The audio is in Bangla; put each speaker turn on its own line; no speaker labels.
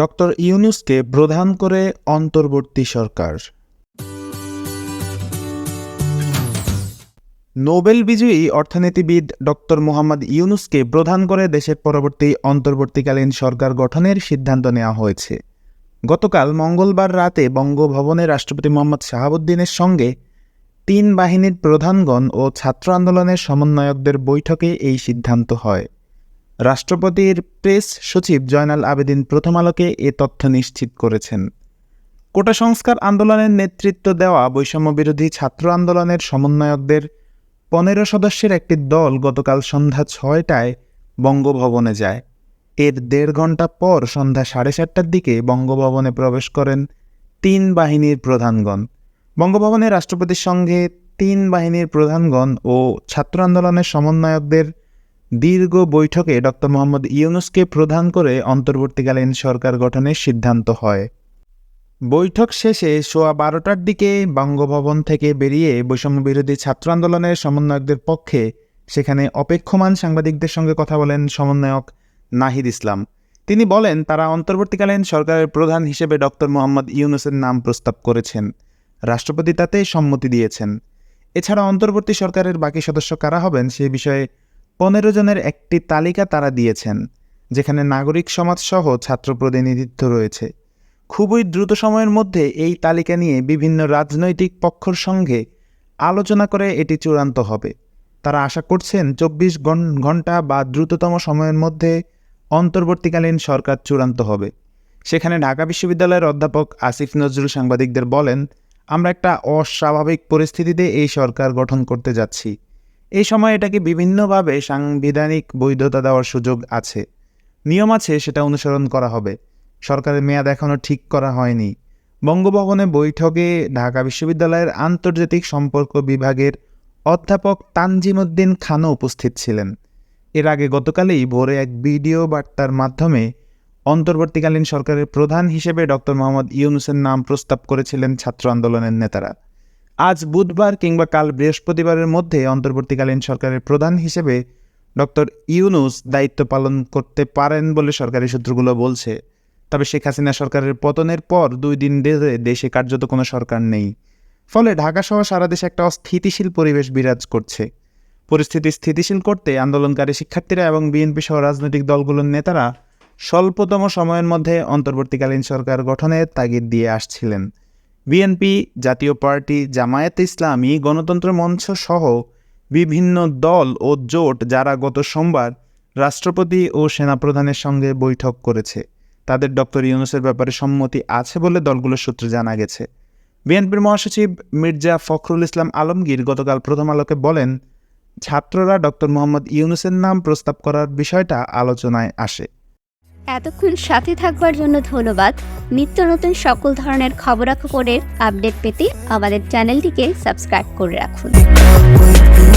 ডক্টর ইউনুসকে প্রধান করে অন্তর্বর্তী সরকার নোবেল বিজয়ী অর্থনীতিবিদ ডক্টর মোহাম্মদ ইউনুসকে প্রধান করে দেশের পরবর্তী অন্তর্বর্তীকালীন সরকার গঠনের সিদ্ধান্ত নেওয়া হয়েছে গতকাল মঙ্গলবার রাতে বঙ্গভবনে রাষ্ট্রপতি মোহাম্মদ শাহাবুদ্দিনের সঙ্গে তিন বাহিনীর প্রধানগণ ও ছাত্র আন্দোলনের সমন্বয়কদের বৈঠকে এই সিদ্ধান্ত হয় রাষ্ট্রপতির প্রেস সচিব জয়নাল আবেদিন প্রথম আলোকে এ তথ্য নিশ্চিত করেছেন কোটা সংস্কার আন্দোলনের নেতৃত্ব দেওয়া বৈষম্য বিরোধী ছাত্র আন্দোলনের সমন্বয়কদের পনেরো সদস্যের একটি দল গতকাল সন্ধ্যা ছয়টায় বঙ্গভবনে যায় এর দেড় ঘন্টা পর সন্ধ্যা সাড়ে সাতটার দিকে বঙ্গভবনে প্রবেশ করেন তিন বাহিনীর প্রধানগণ বঙ্গভবনে রাষ্ট্রপতির সঙ্গে তিন বাহিনীর প্রধানগণ ও ছাত্র আন্দোলনের সমন্বয়কদের দীর্ঘ বৈঠকে ড মোহাম্মদ ইউনুসকে প্রধান করে অন্তর্বর্তীকালীন সরকার গঠনের সিদ্ধান্ত হয় বৈঠক শেষে সোয়া বারোটার দিকে বঙ্গভবন থেকে বেরিয়ে বৈষম্য বিরোধী ছাত্র আন্দোলনের সমন্বয়কদের পক্ষে সেখানে অপেক্ষমান সাংবাদিকদের সঙ্গে কথা বলেন সমন্বয়ক নাহিদ ইসলাম তিনি বলেন তারা অন্তর্বর্তীকালীন সরকারের প্রধান হিসেবে ডক্টর মোহাম্মদ ইউনুসের নাম প্রস্তাব করেছেন রাষ্ট্রপতি তাতে সম্মতি দিয়েছেন এছাড়া অন্তর্বর্তী সরকারের বাকি সদস্য কারা হবেন সে বিষয়ে পনেরো জনের একটি তালিকা তারা দিয়েছেন যেখানে নাগরিক সমাজসহ ছাত্র প্রতিনিধিত্ব রয়েছে খুবই দ্রুত সময়ের মধ্যে এই তালিকা নিয়ে বিভিন্ন রাজনৈতিক পক্ষর সঙ্গে আলোচনা করে এটি চূড়ান্ত হবে তারা আশা করছেন চব্বিশ ঘন্টা বা দ্রুততম সময়ের মধ্যে অন্তর্বর্তীকালীন সরকার চূড়ান্ত হবে সেখানে ঢাকা বিশ্ববিদ্যালয়ের অধ্যাপক আসিফ নজরুল সাংবাদিকদের বলেন আমরা একটা অস্বাভাবিক পরিস্থিতিতে এই সরকার গঠন করতে যাচ্ছি এই সময় এটাকে বিভিন্নভাবে সাংবিধানিক বৈধতা দেওয়ার সুযোগ আছে নিয়ম আছে সেটা অনুসরণ করা হবে সরকারের মেয়াদ এখনও ঠিক করা হয়নি বঙ্গভবনে বৈঠকে ঢাকা বিশ্ববিদ্যালয়ের আন্তর্জাতিক সম্পর্ক বিভাগের অধ্যাপক তানজিমুদ্দিন খানও উপস্থিত ছিলেন এর আগে গতকালেই ভোরে এক ভিডিও বার্তার মাধ্যমে অন্তর্বর্তীকালীন সরকারের প্রধান হিসেবে ডক্টর মোহাম্মদ ইউনুসের নাম প্রস্তাব করেছিলেন ছাত্র আন্দোলনের নেতারা আজ বুধবার কিংবা কাল বৃহস্পতিবারের মধ্যে অন্তর্বর্তীকালীন সরকারের প্রধান হিসেবে ডক্টর ইউনুস দায়িত্ব পালন করতে পারেন বলে সরকারি সূত্রগুলো বলছে তবে শেখ হাসিনা সরকারের পতনের পর দুই দিন ধরে দেশে কার্যত কোনো সরকার নেই ফলে ঢাকাসহ সারা দেশে একটা অস্থিতিশীল পরিবেশ বিরাজ করছে পরিস্থিতি স্থিতিশীল করতে আন্দোলনকারী শিক্ষার্থীরা এবং বিএনপি সহ রাজনৈতিক দলগুলোর নেতারা স্বল্পতম সময়ের মধ্যে অন্তর্বর্তীকালীন সরকার গঠনের তাগিদ দিয়ে আসছিলেন বিএনপি জাতীয় পার্টি জামায়াত ইসলামী গণতন্ত্র মঞ্চ সহ বিভিন্ন দল ও জোট যারা গত সোমবার রাষ্ট্রপতি ও সেনাপ্রধানের সঙ্গে বৈঠক করেছে তাদের ডক্টর ইউনুসের ব্যাপারে সম্মতি আছে বলে দলগুলোর সূত্রে জানা গেছে বিএনপির মহাসচিব মির্জা ফখরুল ইসলাম আলমগীর গতকাল প্রথম আলোকে বলেন ছাত্ররা ডক্টর মোহাম্মদ ইউনুসের নাম প্রস্তাব করার বিষয়টা আলোচনায় আসে এতক্ষণ সাথে থাকবার জন্য ধন্যবাদ নিত্য নতুন সকল ধরনের খবরাখবরের আপডেট পেতে আমাদের চ্যানেলটিকে সাবস্ক্রাইব করে রাখুন